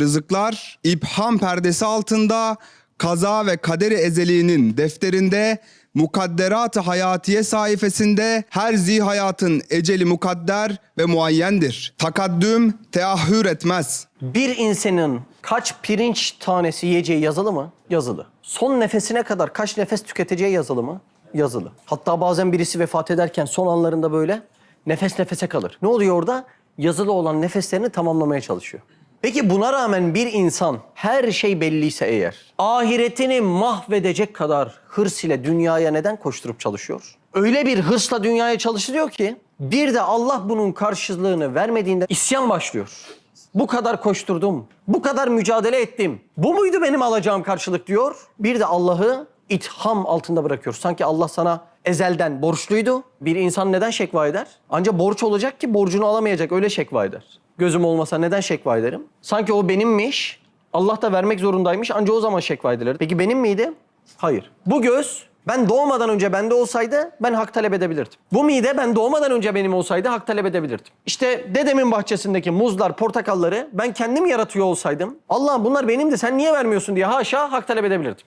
Rızıklar İbham perdesi altında kaza ve kaderi ezeliğinin defterinde mukadderat-ı hayatiye sayfasında her zi hayatın eceli mukadder ve muayyendir. Takaddüm teahhür etmez. Bir insanın kaç pirinç tanesi yiyeceği yazılı mı? Yazılı. Son nefesine kadar kaç nefes tüketeceği yazılı mı? Yazılı. Hatta bazen birisi vefat ederken son anlarında böyle nefes nefese kalır. Ne oluyor orada? Yazılı olan nefeslerini tamamlamaya çalışıyor. Peki buna rağmen bir insan her şey belliyse eğer ahiretini mahvedecek kadar hırs ile dünyaya neden koşturup çalışıyor? Öyle bir hırsla dünyaya çalışılıyor ki bir de Allah bunun karşılığını vermediğinde isyan başlıyor. Bu kadar koşturdum, bu kadar mücadele ettim. Bu muydu benim alacağım karşılık diyor. Bir de Allah'ı itham altında bırakıyor. Sanki Allah sana ezelden borçluydu. Bir insan neden şekva eder? Ancak borç olacak ki borcunu alamayacak öyle şekva eder. Gözüm olmasa neden şekva ederim? Sanki o benimmiş. Allah da vermek zorundaymış ancak o zaman şekva edilir. Peki benim miydi? Hayır. Bu göz ben doğmadan önce bende olsaydı ben hak talep edebilirdim. Bu mide ben doğmadan önce benim olsaydı hak talep edebilirdim. İşte dedemin bahçesindeki muzlar, portakalları ben kendim yaratıyor olsaydım Allah'ım bunlar benimdi sen niye vermiyorsun diye haşa hak talep edebilirdim.